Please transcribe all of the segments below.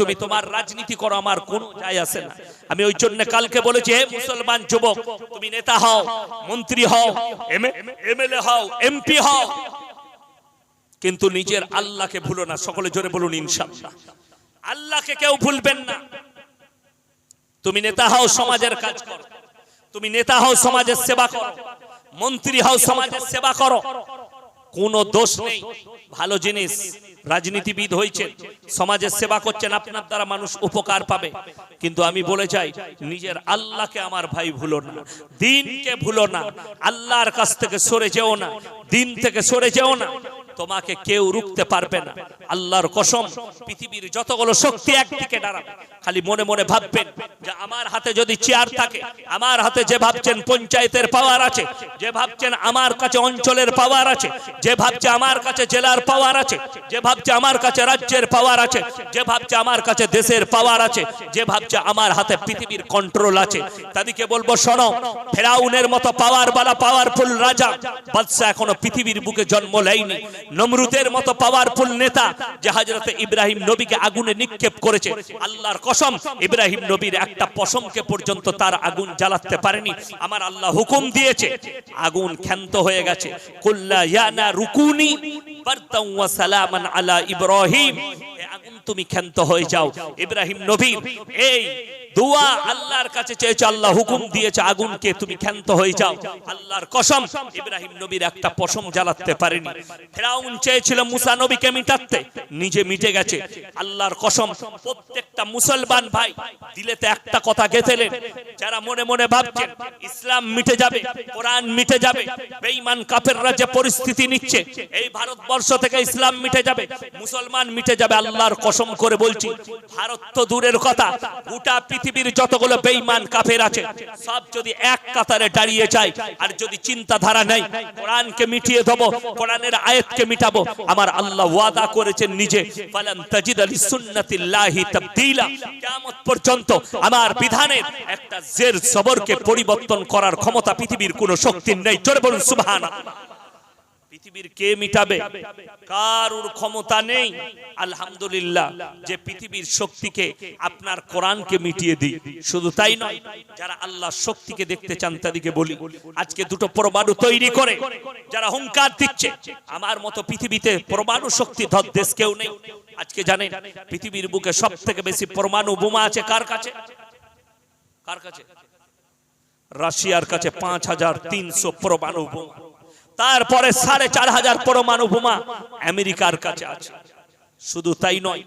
তুমি তোমার রাজনীতি করো, আমার কোনো যায় আসে না। আমি ওই জন্য কালকে বলেছি, হে মুসলমান যুবক, তুমি নেতা হও, মন্ত্রী হও এমএলএ হও এমপি হও। কিন্তু নিজের আল্লাহকে ভুলো না, সকলে জোরে বলুন, ইনশাআল্লাহ। আল্লাহকে কেউ ভুলবেন না। তুমি নেতা হও, সমাজের কাজ করো। তুমি নেতা হও, সমাজের সেবা করো। মন্ত্রী হও, সমাজের সেবা করো। কোনো দোষ নেই। ভালো জিনিস, রাজনীতিবিদ হয়েছে সমাজের সেবা করছেন, আপনার দ্বারা মানুষ উপকার পাবে। কিন্তু আমি বলে চাই নিজের আল্লাহকে আমার ভাই ভুলো না। দিনকে ভুলো না। আল্লাহর কাছ থেকে সরে যেও না। দিন থেকে সরে যেও না। তোমাকে কেউ রুখতে পারবে না। আল্লাহর কসম, পৃথিবীর যতগুলো শক্তি একদিকে দাঁড়াবে, খালি মনে মনে ভাববেন যে আমার হাতে যদি চেয়ার থাকে, আমার হাতে যে ভাবছেন পঞ্চায়েতের পাওয়ার আছে, যে ভাবছেন আমার কাছে অঞ্চলের পাওয়ার আছে, যে ভাবছে আমার কাছে জেলার পাওয়ার আছে, যে ভাবছে আমার কাছে রাজ্যের পাওয়ার আছে, যে ভাবছে আমার কাছে দেশের পাওয়ার আছে, যে ভাবছে আমার হাতে পৃথিবীর কন্ট্রোল আছে, তাদেরকে বলব, শোনো, ফেরাউনের মতো পাওয়ার বালা পাওয়ারফুল রাজা বাদশা এখনও পৃথিবীর বুকে জন্ম নেয়নি। নমরুদের মতো পাওয়ারফুল নেতা যে হজরতে ইব্রাহিম নবীকে আগুনে নিক্ষেপ করেছে। আল্লাহর কসম, ইব্রাহিম নবীর একটা পশমকে পর্যন্ত তার আগুন জ্বালাতে পারেনি। আমার আল্লাহ হুকুম দিয়েছে, আগুন ক্ষান্ত হয়ে গেছে। কুল্লা ইয়ানা রুকুনি বারতাম ওয়া সালামান আলা ইব্রাহিম। আগুন তুমি ক্ষান্ত হয়ে যাও। ইব্রাহিম নবী, এই দোয়া আল্লাহর কাছে চেয়েছে, আল্লাহ হুকুম দিয়েছে, আগুনকে তুমি ক্ষান্ত হয়ে যাও। আল্লাহর কসম, ইব্রাহিম নবীর একটা পশম জ্বালাতে পারেনি। ফেরাউন চেয়েছিল মুসা নবীকে মিটাতে, নিজে মিটে গেছে। আল্লাহর কসম, প্রত্যেকটা মুসলমান ভাই দিলেতে একটা কথা গেথেলেন, যারা মনে মনে ভাবছেন ইসলাম মিটে যাবে, কোরআন মিটে যাবে, বেঈমান কাফেররা যে পরিস্থিতি নিচ্ছে, এই ভারতবর্ষ থেকে ইসলাম মিটে যাবে, মুসলমান মিটে যাবে, আল্লাহর কসম করে বলছি, ভারত তো দূরের কথা, গোটা পৃথিবীর যতগুলো বেঈমান কাফের আছে, সব যদি এক কাতারে দাঁড়িয়ে যায় আর যদি চিন্তাধারা নেই, কোরআনকে মিটিয়ে দেবো, কোরআনের আয়াতকে মিটাবো, আমার আল্লাহ ওয়াদা করেছেন নিজে, ফালান তাজিদ আলি সুন্নাতিল্লাহি কিয়ামত পর্যন্ত আমার বিধানের একটা জের সবরকে পরিবর্তন করার ক্ষমতা পৃথিবীর কোনো শক্তির নেই। জোরে বলুন, সুবহানাল্লাহ। পৃথিবীর কে মিটাবে? কারুর ক্ষমতা নেই? আলহামদুলিল্লাহ, যে পৃথিবীর শক্তিকে আপনার কোরআনকে মিটিয়ে দিই। শুধু তাই নয়, যারা আল্লাহ শক্তিকে দেখতে চান তাদেরকে বলি, আজকে দুটো পরমাণু তৈরি করে, যারা হুঙ্কার দিচ্ছে, আমার মতো পৃথিবীতে পরমাণু শক্তি ধর দেশ কেউ নেই। আজকে জানেন, পৃথিবীর বুকে সব থেকে বেশি পরমাণু বোমা আছে কার কাছে? কার কাছে? রাশিয়ার কাছে পাঁচ হাজার তিনশো পরমাণু বোমা। তারপরে সাড়ে চার হাজার পরমাণু বোমা আমেরিকার কাছে আছে। শুধু তাই নয়,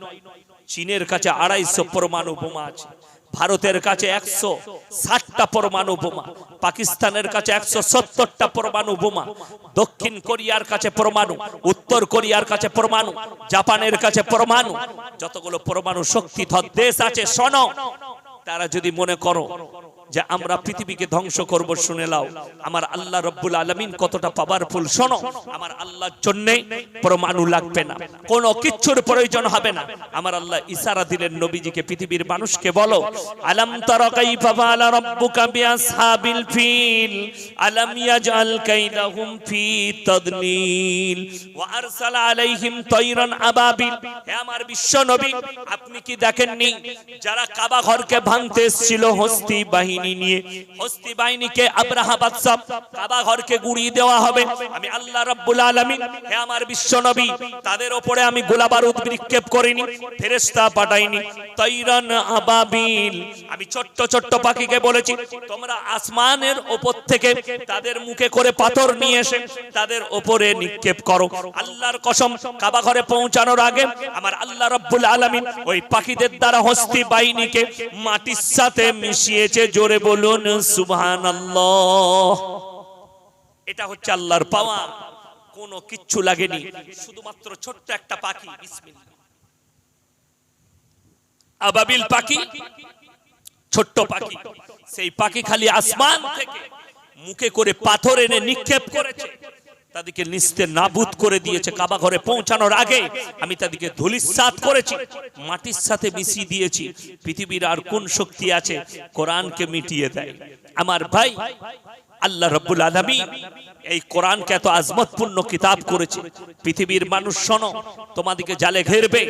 চীনের কাছে আড়াইশো পরমাণু বোমা আছে, ভারতের কাছে একশো ষাটটা পরমাণু বোমা, পাকিস্তানের কাছে একশো সত্তরটা পরমাণু বোমা, দক্ষিণ কোরিয়ার কাছে পরমাণু, উত্তর কোরিয়ার কাছে পরমাণু, জাপানের কাছে পরমাণু, যতগুলো পরমাণু শক্তিধর দেশ আছে, শোনো, তারা যদি মনে করো যে আমরা পৃথিবীকে ধ্বংস করব শুনে লাও আমার আল্লাহ রব্বুল আলমিন কতটা পাওয়ারফুল শোনো। আমার আল্লাহর জন্য পরমাণু লাগবে না। কোনো কিচ্ছুর প্রয়োজন হবে না। আমার আল্লাহ ইশারা দিলেন নবীজিকে, পৃথিবীর মানুষকে বলো, আলাম তারা কাইফা ফাআলা রাব্বুকা বিআসহাবিল ফিল? আলাম ইয়াজআল কাইদাহুম ফি তাদলিল? ওয়া আরসালা আলাইহিম তায়রান আবাবিল? হে আমার বিশ্ব নবী, আপনি কি দেখেননি, যারা কাবা ঘরকে ভাঙতে এসেছিল হস্তি বাহিনী? নিয়ে হস্তি বাহিনীকে আব্রাহা বাদশাহ কাবা ঘরকে গুড়িয়ে দেওয়া হবে। আমি আল্লাহ রাব্বুল আলামিন, হে আমার বিশ্ব নবী, তাদের উপরে আমি গোলা বারুদ নিক্ষেপ করিনি, ফেরেশতা পাঠাইনি। তাইরান আবাবিল, আমি ছোট্ট ছোট্ট পাখিকে বলেছি, তোমরা আসমানের উপর থেকে তাদের মুখে করে পাথর নিয়ে এসে তাদের উপরে নিক্ষেপ করো। আল্লাহর কসম, কাবা ঘরে পৌঁছানোর আগে আমার আল্লাহ রাব্বুল আলামিন ওই পাখিদের দ্বারা হস্তি বাহিনীকে মাটির সাথে মিশিয়েছে জোরে বলুন সুবহান এটা হচ্ছে আল্লাহর পাওয়া। কোনো কিচ্ছু লাগেনি। শুধুমাত্র ছোট্ট একটা পাখি। আবাবিল পাখি, ছোট্ট পাখি। সেই পাখি খালি আসমান থেকে মুখে করে পাথর এনে নিক্ষেপ করেছে। তাদেরকে নিস্তে নাবুদ করে দিয়েছে কাবা ঘরে পৌঁছানোর আগে। আমি তাদেরকে ধুলিসাত করেছি, মাটির সাথে মিশিয়ে দিয়েছি। পৃথিবীর আর কোন শক্তি আছে? কোরআনকে মিটিয়ে দেয়। আমার ভাই, আল্লাহ রব্বুল আলামিন এই কোরআনকে এত আজমতপূর্ণ কিতাব করেছে। পৃথিবীর মানুষ শোনো তোমাদিকে জালে ঘেরবে।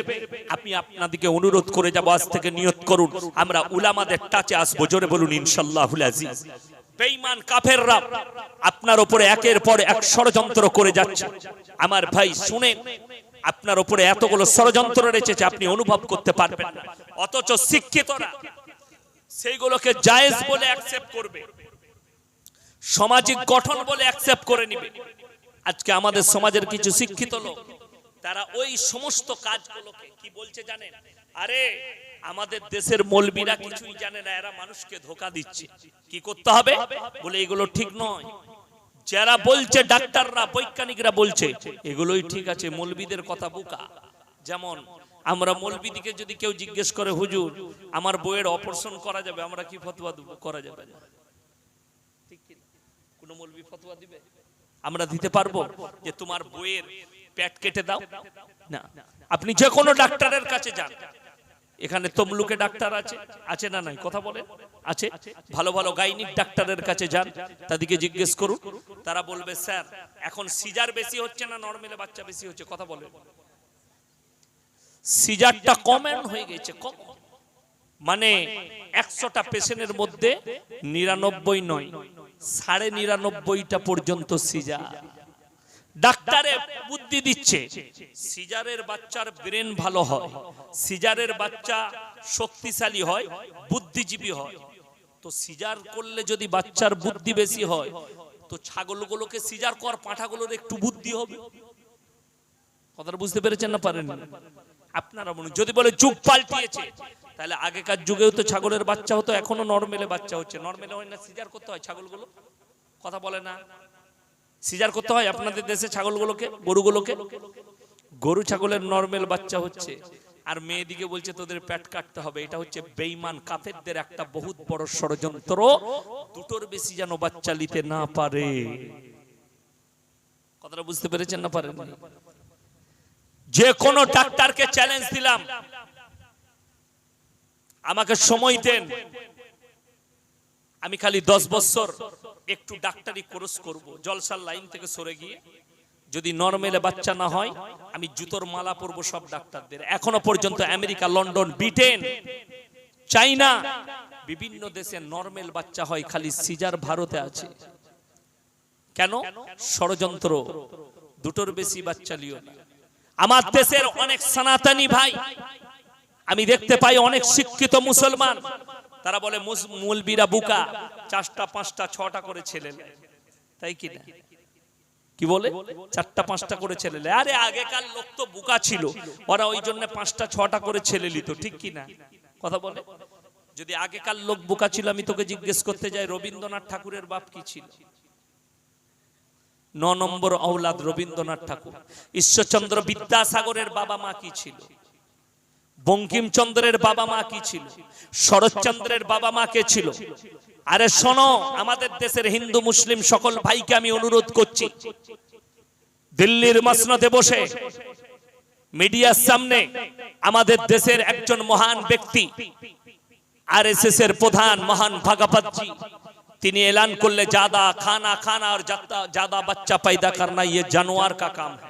আমি আপনাদিকে অনুরোধ করে যাব, আজ থেকে নিয়ত করুন। আমরা উলামাদের টাচে আসব, জোরে বলুন ইনশাল্লাহুল আজিজ। বেঈমান কাফেররা আপনার উপরে একের পর এক ষড়যন্ত্র করে যাচ্ছে। আমার ভাই, শুনে আপনার উপরে এতগুলো ষড়যন্ত্র রয়েছে আপনি অনুভব করতে পারবেন না। অথচ শিক্ষিতরা সেইগুলোকে জায়েজ বলে অ্যাকসেপ্ট করবে। সামাজিক গঠন বলে অ্যাকসেপ্ট করে নিবে। আজকে আমাদের সমাজের কিছু শিক্ষিত লোক তারা ওই সমস্ত কাজগুলোকে কি বলছে জানেন? আরে, আমাদের দেশের মলবিরা কিছুই জানে না, এরা মানুষকে ধোকা দিচ্ছে। কি করতে হবে? বলে এগুলো ঠিক নয়। যারা বলছে, ডাক্তাররা, বৈজ্ঞানিকরা বলছে, এগুলোই ঠিক আছে, মলবিদের কথা বোকা। যেমন, আমরা মলবিদিকে যদি কেউ জিজ্ঞেস করে, হুজুর, আমার বইয়ের অপারেশন করা যাবে, আমরা কি ফতোয়া করা যাবে? কোন মলবি ফতোয়া দিবে? আমরা দিতে পারব যে তোমার বইয়ের পেট কেটে দাও। না। আপনি যে কোনো ডাক্তারের কাছে যান। এখানে তমলুকে ডাক্তার আছে। আছে না নাই? কথা বলে আছে। ভালো ভালো গাইনিক ডাক্তারের কাছে যান। তাদেরকে জিজ্ঞেস করুন। তারা বলবে স্যার এখন সিজার বেশি হচ্ছে না? নর্মালে বাচ্চা বেশি হচ্ছে? কথা বলে সিজারটা কমন হয়ে গেছে কম। মানে একশোটা পেশেন্টের মধ্যে নিরানব্বই নয় সাড়ে নিরানব্বইটা পর্যন্ত সিজার। ডাক্তারে বুদ্ধি দিচ্ছে, সিজারের বাচ্চার ব্রেন ভালো হয়, সিজারের বাচ্চা শক্তিশালী হয়, বুদ্ধিজীবী হয়। তো সিজার করলে যদি বাচ্চার বুদ্ধি বেশি হয়, তো ছাগলগুলোকে সিজার কর, পাঁঠাগুলোর একটু বুদ্ধি হবে। কথাটা বুঝতে পেরেছেন না পারেন আপনারা বলুন, যদি বলে যুগ পাল্টিয়েছে, তাহলে আগেকার যুগেও তো ছাগলের বাচ্চা হতো, এখনও নর্মেলে বাচ্চা হচ্ছে। নর্মেলে হয় না, সিজার করতে হয় ছাগলগুলো? কথা বলে না? সিজার করতে হয় আপনাদের দেশে ছাগলগুলোকে, গরুগুলোকে? গরু ছাগলের নর্মেল বাচ্চা হচ্ছে। আর মেয়েদিকে বলছে, তোদের পেট কাটতে হবে। এটা হচ্ছে বেইমান কাফেরদের একটা বহুত বড় ষড়যন্ত্র। দুটোর বেশি যেন বাচ্চা নিতে না পারে। কথাটা বুঝতে পেরেছেন না পারেন যে কোনো ডাক্তারকে চ্যালেঞ্জ দিলাম। আমাকে সময় দেন। আমি খালি দশ বছর একটু ডাক্তারি কোর্স করব। জলসার লাইন থেকে সরে গিয়ে যদি নর্মেলে বাচ্চা না হয়, আমি জুতোর মালা পরবো সব ডাক্তারদের। এখনও পর্যন্ত আমেরিকা, লন্ডন, ব্রিটেন, চাইনা, বিভিন্ন দেশে নর্মেল বাচ্চা হয়, খালি সিজার ভারতে আছে। কেন? ষড়যন্ত্র। দুটোর বেশি বাচ্চা লিও আমার দেশের অনেক সনাতনী ভাই, আমি দেখতে পাই অনেক শিক্ষিত মুসলমান। তারা বলে মুলবিরা বুকা। চারটা, পাঁচটা, ছটা করে ছেলে। তাই কি না? কি বলে? চারটা, পাঁচটা করে ছেলে আরে, আগেকার লোক তো বুকা ছিল। ওরা ওই জন্য পাঁচটা, ছটা করে ছেলে নিত, ঠিক কি না? কথা বলে? যদি আগেকার লোক বুকা ছিল, আমি তোকে জিজ্ঞেস করতে যাই, রবীন্দ্রনাথ ঠাকুরের বাপ কি ছিল? ন নম্বর ঔলাদ রবীন্দ্রনাথ ঠাকুর। ঈশ্বরচন্দ্র বিদ্যাসাগরের বাবা মা কি ছিল? বঙ্কিমচন্দ্রের বাবা মা কি ছিল শরৎচন্দ্রের বাবা মা কে ছিল আরে শোনো আমাদের দেশের হিন্দু মুসলিম সকল ভাইকে আমি অনুরোধ করছি দিল্লির মসনদে বসে মিডিয়ার সামনে আমাদের দেশের একজন মহান ব্যক্তি আর এর প্রধান মহান ভাগবতজি তিনি এলান করলে ज्यादा खाना खाना और ज्यादा- ज्यादा बच्चा पैदा करना ये जानवर का काम है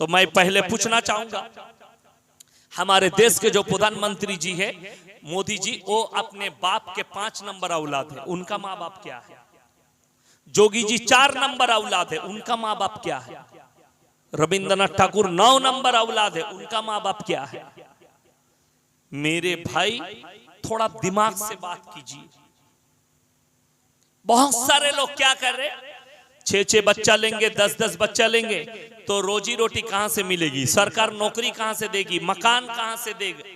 तो मैं पहले पूछना चाहूंगा हमारे देश के जो प्रधानमंत्री जी है मोदी जी वो अपने बाप के पाँच नंबर औलाद है। उनका माँ बाप क्या है? जोगी जी चार नंबर औलाद है। उनका माँ बाप क्या है? रविंद्रनाथ ठाकुर नौ नंबर औलाद है। उनका माँ बाप क्या है? मेरे भाई थोड़ा दिमाग से बात कीजिए। बहुत सारे लोग क्या कर रहे छह छह बच्चा लेंगे, दस दस बच्चा लेंगे तो रोजी रोटी कहाँ से मिलेगी? सरकार नौकरी कहाँ से देगी? मकान कहाँ से देगा?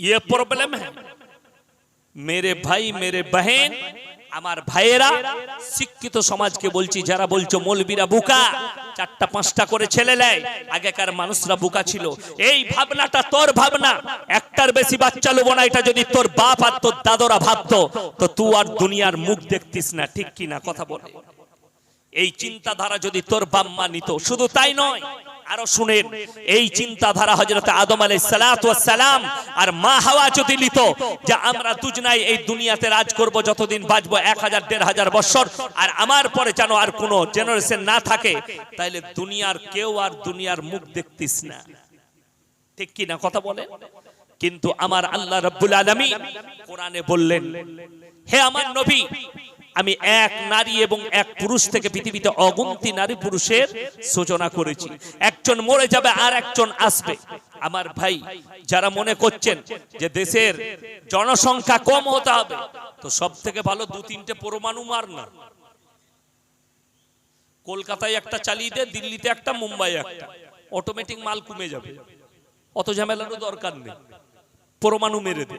ये प्रॉब्लम है। मेरे भाई, मेरे बहन আমার ভাইয়েরা, শিক্ষিত সমাজকে বলছি, যারা বলছো মৌলবীরা বুকা, চারটা পাঁচটা করে ছেলে নেয়, আগেকার মানুষরা বুকা ছিল। এই ভাবনাটা তোর ভাবনা, একটার বেশি বাচ্চা লোবো না, এটা যদি তোর বাপ আর তোর দাদরা ভাবতো, তো তুই আর দুনিয়ার মুখ দেখতিস না, ঠিক কি না কথা বলে। এই চিন্তাধারা যদি তোর বাম্মা নিত, শুধু তাই নয় আরও শুনেন, এই চিন্তাধারা হজরত আদম আলাই সালাম আর মা হাওয়া যদি নিত যে আমরা দুজনাই এই দুনিয়াতে রাজ করব, যতদিন বাঁচবো এক হাজার, দেড় হাজার বছর আর আমার পরে যেন আর কোনো জেনারেশন না থাকে, তাইলে দুনিয়ার কেউ আর দুনিয়ার মুখ দেখতিস না। ঠিক কি না কথা বলে কিন্তু আমার আল্লাহ রব্বুল আলমী কোরআনে বললেন, হে আমার নবী, আমি এক নারী এবং এক পুরুষ থেকে পৃথিবীতে অগুন্তি নারী পুরুষের সূচনা করেছি। একজন মরে যাবে আর একজন আসবে। আমার ভাই, যারা মনে করছেন যে দেশের জনসংখ্যা কম হতে হবে, তো সব থেকে ভালো দু তিনটে পরমাণু মার না। কলকাতায় একটা চালিয়ে দে, দিল্লিতে একটা, মুম্বাই একটা। অটোমেটিক মাল কমে যাবে। অত ঝামেলারও দরকার নেই। পরমাণু মেরে দে।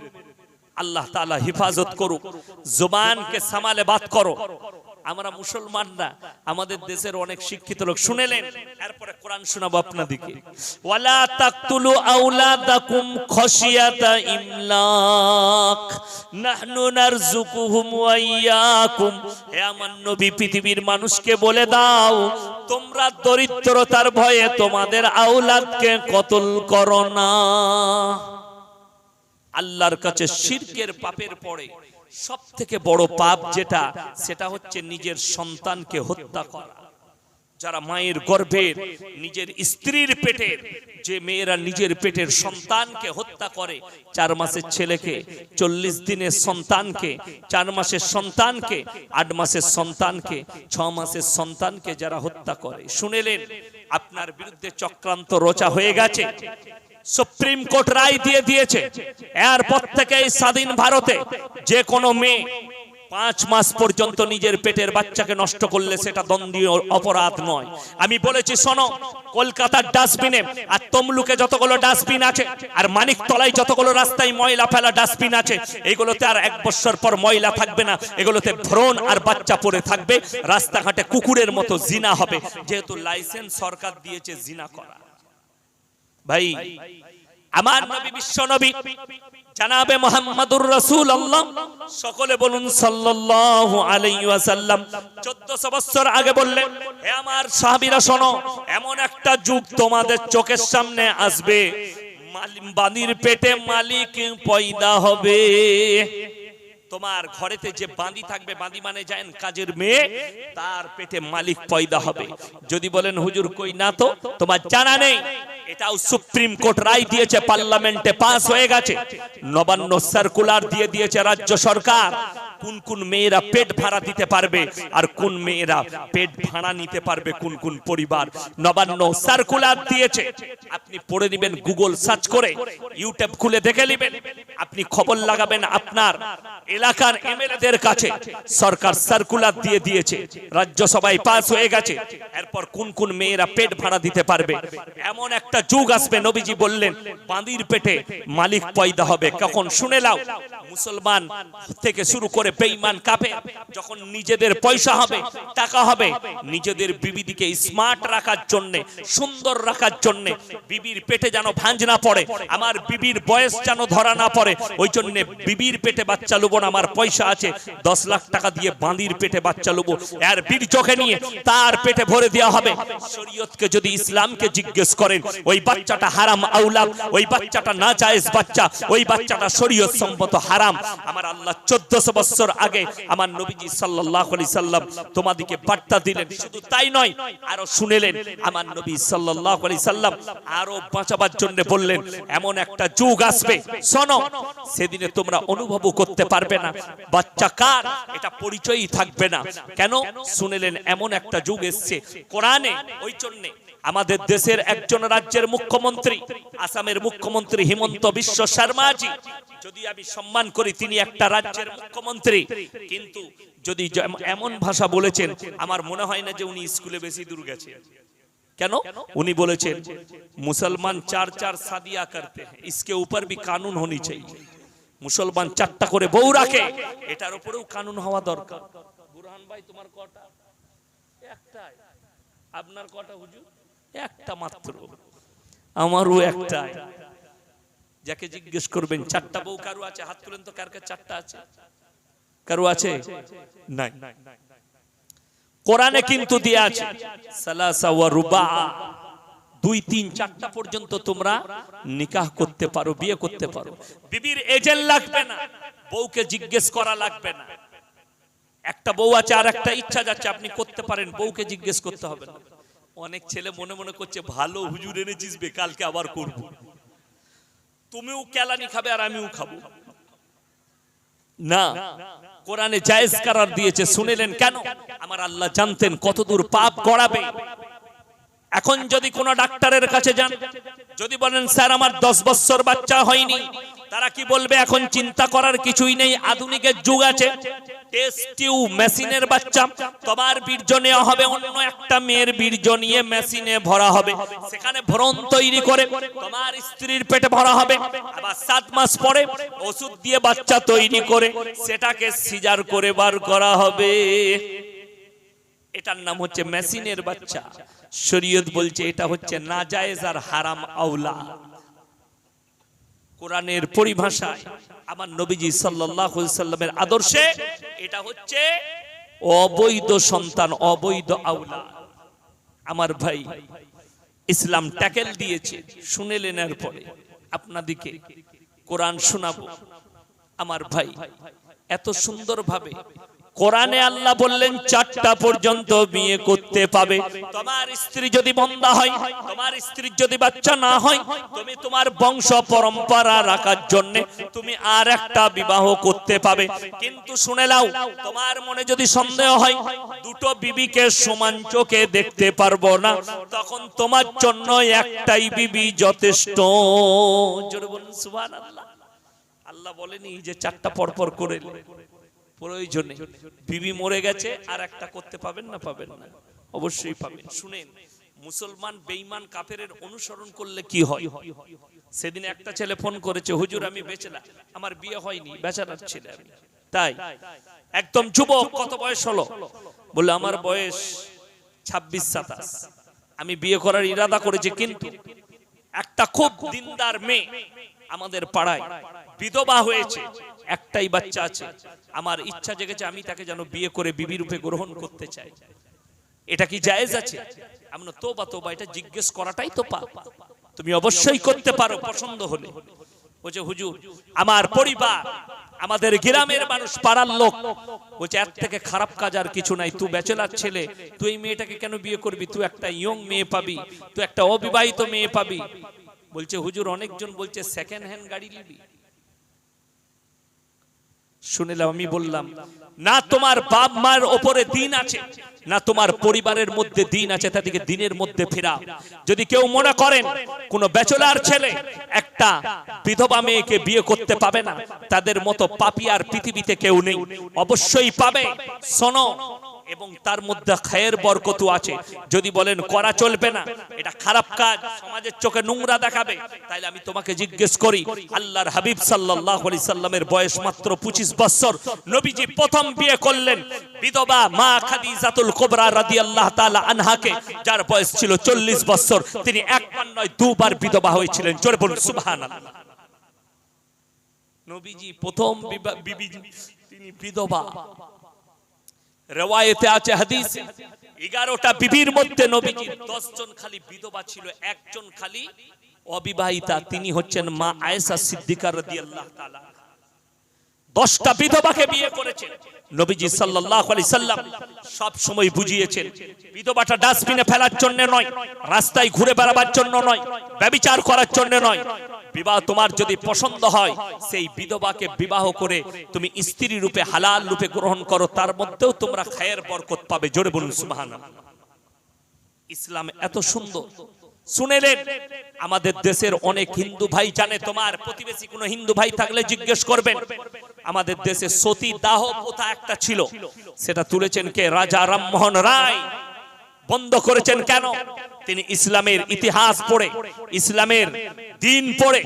আল্লাহ তাআলা হিফাজত করুক। জোবানকে সামালে বাদ করো। আমরা মুসলমান না, আমাদের দেশের অনেক শিক্ষিত লোক। শুনেলেন? এরপরে কোরআন শোনাবো আপনাদেরকে। ওয়ালা তাকতুলু আওলাদাকুম খশিয়াতা ইমলাক, নাহনু নারযুকুহুম ওয়া ইয়াকুম। হে আমার নবী, পৃথিবীর মানুষকে বলে দাও, তোমরা দরিদ্রতার ভয়ে তোমাদের আওলাদকে কতল করো না। আল্লাহর কাছে শিরকের পাপের পরে সব থেকে বড় পাপ যেটা, সেটা হচ্ছে নিজের সন্তানকে হত্যা করা। যারা মায়ের গর্ভের নিজের স্ত্রীর পেটের যে মেয়েরা নিজের পেটের সন্তানকে হত্যা করে, চার মাসের ছেলেকে, চল্লিশ দিনের সন্তানকে, চার মাসের সন্তানকে, আট মাসের সন্তানকে, ছ মাসের সন্তানকে যারা হত্যা করে। শুনেলেন, আপনার বিরুদ্ধে চক্রান্ত রচা হয়ে গেছে। সুপ্রিম কোর্ট রায় দিয়ে দিয়েছে। এরপর থেকে এই স্বাধীন ভারতে যে কোনো মেয়ে পাঁচ মাস পর্যন্ত নিজের পেটের বাচ্চাকে নষ্ট করলে সেটা দণ্ডীয় অপরাধ নয়। আমি বলেছি, শোনো, কলকাতার ডাস্টবিনে আর তমলুকে যতগুলো ডাস্টবিন আছে, আর মানিক তলায় যতগুলো রাস্তায় ময়লা ফেলা ডাস্টবিন আছে, এগুলোতে আর এক বছর পর ময়লা থাকবে না। এগুলোতে ভ্রণ আর বাচ্চা পড়ে থাকবে। রাস্তাঘাটে কুকুরের মতো জিনা হবে। যেহেতু লাইসেন্স সরকার দিয়েছে জিনা করা। ভাই, আমার নবী বিশ্ব নবী, জানাবে মোহাম্মদুর রসুল আল্লাহ সকলে বলুন সাল্লাল্লাহু আলাইহি ওয়াসাল্লাম। 1400 বছর আগে বললেন হে আমার সাহাবীরা, শোনো, এমন একটা যুগ তোমাদের চোখের সামনে আসবে। বানির পেটে মালিক পয়দা হবে। তোমার ঘরেতে যে বাঁধি থাকবে, বাঁধি মানে যায়েন কাজের মেয়ে, তার পেটে মালিক পয়দা হবে। যদি বলেন, হুজুর, কই না তো? তোমার জানা নেই। এটাও সুপ্রিম কোর্ট রায় দিয়েছে, পার্লামেন্টে পাস হয়ে গেছে। নবান্ন সার্কুলার দিয়ে দিয়েছে রাজ্য সরকার। কোন কোন মেয়েরা পেট ভাড়া দিতে পারবে আর কোন মেয়েরা পেট ভাড়া নিতে পারবে কোন কোন পরিবার? নবান্ন সার্কুলার দিয়েছে। আপনি পড়ে নেবেন, গুগল সার্চ করে, ইউটিউব খুলে দেখে নেবেন। আপনি খবর লাগাবেন আপনার এলাকার এমএলএদের কাছে। সরকার সার্কুলার দিয়ে দিয়েছে, রাজ্যসভায় পাস হয়ে গেছে। এরপর কোন কোন মেয়েরা পেট ভাড়া দিতে পারবে? এমন একটা যুগ আসবে, নবীজি বললেন, বাঁদির পেটে মালিক পয়দা হবে। কখন? শুনে লাও মুসলমান থেকে শুরু করে বেঈমান কাপে, যখন নিজেদের পয়সা হবে, টাকা হবে, নিজেদের বিবিদিকে স্মার্ট রাখার জন্য, সুন্দর রাখার জন্য, বিবির পেটে যেন ভাঁজ না পড়ে, আমার বিবির বয়স যেন ধরা না পড়ে, ওই জন্য বিবির পেটে বাচ্চা লুবো আমার পয়সা আছে, দশ লাখ টাকা দিয়ে বাঁদির পেটে বাচ্চা লুবো আর বীর চোখে নিয়ে তার পেটে ভরে দেওয়া হবে। শরীয়তকে যদি ইসলামকে জিজ্ঞেস করেন, ওই বাচ্চাটা হারাম আউলাদ, ওই বাচ্চাটা না জায়েজ বাচ্চা, ওই বাচ্চাটা শরীয়ত সম্মত হারাম, আমার আল্লাহ চোদ্দশো বছর আগে আমার নবীজি সাল্লাল্লাহু আলাইহি সাল্লাম তোমাদিকে বার্তা দিলেন। শুধু তাই নয়, আরও শুনেলেন আমার নবী সাল্লাল্লাহু আলাইহি সাল্লাম আরও বাঁচাবার জন্য বললেন, এমন একটা যুগ আসবে, শোনো, সেদিনে তোমরা অনুভব করতে পারবে না। বাচ্চা কার? এটা পরিচয়ই থাকবে না। কেন? শুনেলেন, এমন একটা যুগ এসছে, কোরআনে, ওই জন্যে। আমাদের দেশের একজন রাজ্যের মুখ্যমন্ত্রী, আসামের মুখ্যমন্ত্রী হিমন্ত বিশ্ব শর্মাজি। যদি আমি সম্মান করি, তিনি একটা রাজ্যের মুখ্যমন্ত্রী। কিন্তু যদি এমন ভাষা বলেছেন, আমার মনে হয় না যে উনি স্কুলে বেশি দূর গেছে। কেন? উনি বলেছেন, মুসলমান চার চার সাদিয়া করতে ইসকে উপর ভি কানুন হনি চাই মুসলমান চারটা করে বউ রাখে। এটার উপরেও কানুন হওয়া দরকার। বুরহান ভাই, তোমার কটা? একটাই। আপনার কটা হুজুর? একটা মাত্র। আমারও একটাই। যাকে জিজ্ঞেস করবেন, চারটা বউ কারু আছে? হাত তুলেন তো, কার চারটা আছে? কারু আছে? নাই। কোরআনে কিন্তু দেয়া আছে, সালাসা ওয়া রুবা। দুই, তিন, চারটা পর্যন্ত তোমরা নিকাহ করতে পারো, বিয়ে করতে পারো। বিবির এজেন্ট লাগবে না, বউকে জিজ্ঞেস করা লাগবে না। একটা বউ আছে আর একটা ইচ্ছা যাচ্ছে, আপনি করতে পারেন, বউকে জিজ্ঞেস করতে হবে না। অনেক ছেলে মনে মনে করছে, ভালো হুজুর এনেছিস বে, কালকে আবার করব। তুমিও কেলানি খাবে আর আমিও খাব। না, কোরআনে জায়েজ করার দিয়েছে, শুনেলেন কেন? আমার আল্লাহ জানতেন কতদূর পাপ গড়াবে এখন যদি কোনো ডাক্তারের কাছে যান, যদি বলেন, স্যার, আমার দশ বছর বাচ্চা হয়নি। তারা কি বলবে? এখন চিন্তা করার কিছুই নেই। আধুনিকের যুগ আছে। টেস্ট টিউব মেশিনের বাচ্চা। তোমার বীর্য নেওয়া হবে, অন্য একটা মেয়ের বীর্য নিয়ে মেশিনে ভরা হবে। সেখানে ভ্রণ তৈরি করে তোমার স্ত্রীর পেটে ভরা হবে। আবার সাত মাস পরে ওষুধ দিয়ে বাচ্চা তৈরি করে সেটাকে সিজার করে বার করা হবে। এটার নাম হচ্ছে মেশিনের বাচ্চা। শরীয়ত বলছে, এটা হচ্ছে নাজায়েজ আর হারাম আউলা কোরআনের পরিভাষায় আমার নবীজি সাল্লামের আদর্শে এটা হচ্ছে অবৈধ সন্তান, অবৈধ আউলা আমার ভাই ইসলাম ট্যাকেল দিয়েছে, শুনেলেন পরে আপনাদিকে কোরআন শোনাবো। আমার ভাই এত সুন্দরভাবে কোরআনে আল্লাহ বললেন, চারটা পর্যন্ত বিয়ে করতে পাবে। তোমার স্ত্রী যদি বন্ধা হয়, তোমার স্ত্রীর যদি বাচ্চা না হয়, তুমি তোমার বংশ পরম্পরা রাখার জন্য তুমি আর একটা বিবাহ করতে পাবে। কিন্তু শুনে নাও, তোমার মনে যদি সন্দেহ হয়, দুটো বিবিকে সমান চোখে দেখতে পারব না, তখন তোমার জন্য একটাই বিবি যথেষ্ট। সুবহানাল্লাহ। আল্লাহ বলেনি যে চারটা পরপর করে। প্রয়োজনে বিবি মরে গেছে, আর একটা করতে পাবেন না পাবেন না। অবশ্যই পাবেন। শুনেন, মুসলমান, বেঈমান, কাফেরের অনুসরণ করলে কি হয়? সেদিন একটা ছেলে ফোন করেছে, হুজুর, আমি বেচেলা আমার বিয়ে হয়নি, বেচারার ছেলে আমি। তাই, একদম যুবক, কত বয়স হলো? বলে আমার বয়স ছাব্বিশ, সাতাশ। আমি বিয়ে করার ইরাদা করেছি, কিন্তু একটা খুব দিনদার মেয়ে আমাদের পাড়ায় বিধবা হয়েছে। একটাই বাচ্চা আছে। আমার ইচ্ছা জেগেছে আমি তাকে যেন বিয়ে করে বিবি রূপে গ্রহণ করতে চাই। এটা কি জায়েজ আছে? আমরা তোবা তোবা, এটা জিজ্ঞেস করাটাই তো পাপ। তুমি অবশ্যই করতে পারো পছন্দ হলে। বলছে, হুজুর, আমার পরিবার, আমাদের গ্রামের মানুষ, পাড়ার লোক, বলছে, এর থেকে খারাপ কাজ আর কিছু নাই। তুই ব্যাচেলার ছেলে, তুই এই মেয়েটাকে কেন বিয়ে করবি? তুই একটা ইয়ং মেয়ে পাবি, তুই একটা অবিবাহিত মেয়ে পাবি। বলছে, হুজুর, অনেকজন বলছে সেকেন্ড হ্যান্ড গাড়ি নিবি। শুনিলাম, আমি বললাম, না তোমার বাপ মার ওপরে দিন আছে, না তোমার পরিবারের মধ্যে দিন আছে তাদেরকে দিনের মধ্যে ফেরা। যদি কেউ মনে করেন কোন বেচলার ছেলে একটা বিধবা মেয়েকে বিয়ে করতে পাবে না, তাদের মতো পাপি আর পৃথিবীতে কেউ নেই। অবশ্যই পাবে। শোনো এবং তার মধ্যে খায়ের বরকত আছে। যদি বলেন, করা চলবে না, এটা খারাপ কাজ, সমাজের চোখে নোংরা দেখাবে, তাইলে আমি তোমাকে জিজ্ঞেস করি, আল্লাহর হাবিব সাল্লাল্লাহু আলাইহি সাল্লামের বয়স মাত্র 25 বছর, নবীজি প্রথম বিয়ে করলেন বিধবা মা খাদিজাতুল কুবরা রাদিয়াল্লাহু তাআলা আনহাকে, যার বয়স ছিল 40 বছর। তিনি একবার নয়, দুবার বিধবা হয়েছিলেন। জোরে বলুন, সুবহানাল্লাহ। নবীজি প্রথম বিবি তিনি বিধবা। রেওয়ায়েতে আছে হাদিস, এগারোটা বিবির মধ্যে নবীজির দশ জন খালি বিধবা ছিল, একজন খালি অবিবাহিতা, তিনি হচ্ছেন মা আয়েশা সিদ্দিকা রাদিয়াল্লাহু তাআলা। দশটা বিধবাকে বিয়ে করেছেন, নবীজি সাল্লাল্লাহু আলাইহি সাল্লাম সব সময় বুঝিয়েছেন, বিধবাটা ডাস্টবিনে ফেলার জন্য নয়, রাস্তায় ঘুরে বেড়াবার জন্য নয় ব্যভিচার করার জন্য নয় বিবাহ তোমার যদি পছন্দ হয়, সেই বিধবাকে বিবাহ করে তুমি স্ত্রী রূপে, হালাল রূপে গ্রহণ করো, তার মধ্যেও তোমরা খায়ের বরকত পাবে। জোরে বলুন, সুবহানাল্লাহ। ইসলাম এত সুন্দর। শুনেলেন, আমাদের দেশের অনেক হিন্দু ভাই জানে তোমার, প্রতিবেশী কোনো হিন্দু ভাই থাকলে জিজ্ঞেস করবেন, আমাদের দেশে সতী দাহ প্রথা একটা ছিল, সেটা তুলেছেন কে? রাজা রামমোহন রায়। বন্ধ করেছেন কেন? তিনি ইসলামের ইতিহাস পড়ে, ইসলামের দিন পড়ে,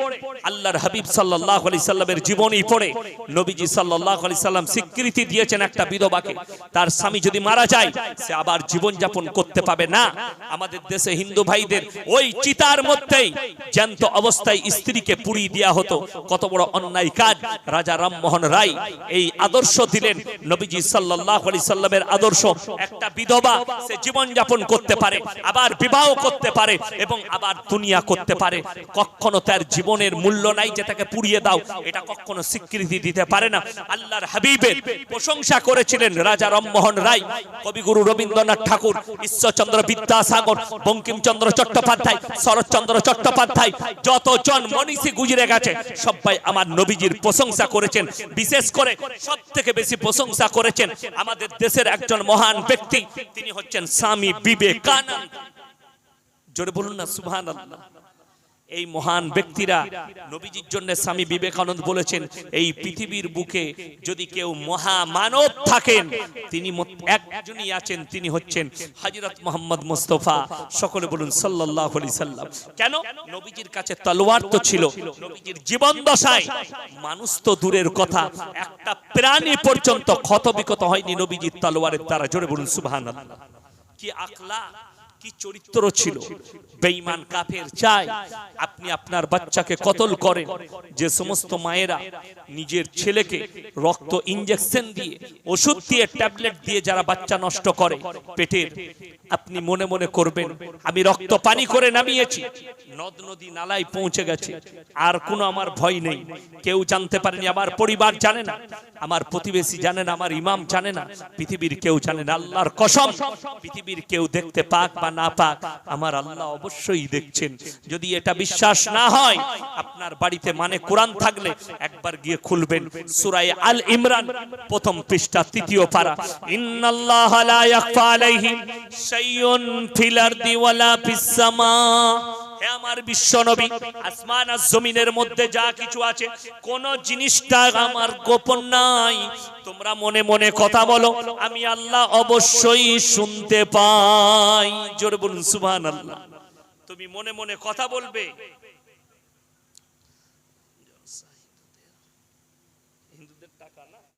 আল্লাহর হাবিব সাল্লাল্লাহু আলাইহি সাল্লামের জীবনী পড়ে, নবীজি সাল্লাল্লাহু আলাইহি সাল্লাম স্বীকৃতি দিয়েছেন একটা বিধবাকে। তার স্বামী যদি মারা যায়, সে আবার জীবন যাপন করতে পাবে না। আমাদের দেশে হিন্দু ভাইদের ওই চিতার মধ্যেই জ্যান্ত অবস্থায় স্ত্রীকে পুড়িয়ে দেওয়া হতো। কত বড় অন্যায় কাজ। রাজা রামমোহন রায় এই আদর্শ দিলেন। নবীজি সাল্লাল্লাহু আলাইহি সাল্লামের আদর্শ, একটা বিধবা, সে জীবন যাপন করতে পারে। আবার বিবাহ সেবাও করতে পারে এবং আবার দুনিয়া করতে পারে। কখনো তার জীবনের মূল্য নাই যে তাকে পুড়িয়ে দাও, এটা কখনো স্বীকৃতি দিতে পারে না। আল্লাহর হাবিবের প্রশংসা করেছিলেন রাজা রামমোহন রায়, কবিগুরু রবীন্দ্রনাথ ঠাকুর, ঈশ্বরচন্দ্র বিদ্যাসাগর, বঙ্কিমচন্দ্র চট্টোপাধ্যায়, শরৎচন্দ্র চট্টোপাধ্যায়, যতজন মনীষী গুজরে গেছে, সবাই আমার নবীজির প্রশংসা করেছেন। বিশেষ করে সব থেকে বেশি প্রশংসা করেছেন আমাদের দেশের একজন মহান ব্যক্তি, তিনি হচ্ছেন স্বামী বিবেকানন্দ। জোরে বলুন না সুবহান এই মহান ব্যক্তিরা নবীজির জন্য স্বামী বিবেকানন্দ বলেছেন, এই পৃথিবীর বুকে যদি কেউ মহামানব থাকেন, তিনি একজনই আছেন, তিনি হচ্ছেন হযরত মোহাম্মদ মুস্তাফা। সকলে বলুন আলাইহি সাল্লাম। কেন? নবীজির কাছে তলোয়ার তো ছিল, নবীজির জীবন দশায়। মানুষ তো দূরের কথা, একটা প্রাণী পর্যন্ত ক্ষতবিক্ষত হয়নি নবীজির তলোয়ারের দ্বারা। জোরে বলুন, সুবহানাল্লাহ। কি আকলা কি চরিত্র ছিল? বেঈমান কাফের চায় আপনি আপনার বাচ্চাকে কতল করেন? যে সমস্ত মায়েরা নিজের ছেলেকে রক্ত ইনজেকশন দিয়ে, ওষুধ দিয়ে ট্যাবলেট দিয়ে যারা বাচ্চা নষ্ট করে, পেটের, আপনি মনে মনে করবেন, আমি রক্ত পানি করে নামিয়েছি। নদ নদী নালায় পৌঁছে গেছে। আর কোনো আমার ভয় নেই। কেউ জানতে পারেনি, আমার পরিবার জানে না। আমার প্রতিবেশী জানে না, আমার ইমাম জানে না। পৃথিবীর কেউ জানে না, আল্লাহর কসম। পৃথিবীর কেউ দেখতে পাক বা না পাক, আমার আল্লাহ অবশ্যই দেখছেন। যদি এটা বিশ্বাস না হয়, আপনার বাড়িতে মানে কোরআন থাকলে একবার গিয়ে খুলবেন সূরা আল ইমরান, প্রথম পৃষ্ঠা, তৃতীয় পারা। ইন্নাল্লাহ লা ইয়াখফা আলাইহি শাইউন ফিল আরদি ওয়ালা ফিস সামা। আমার বিশ্ব নবী, আসমান আর জমিনের মধ্যে যা কিছু আছে, কোন জিনিসটা আমার গোপন নাই। তোমরা মনে মনে কথা বলো, আমি আল্লাহ অবশ্যই শুনতে পাই। জোর বলুন, সুবহানাল্লাহ। তুমি মনে মনে কথা বলবে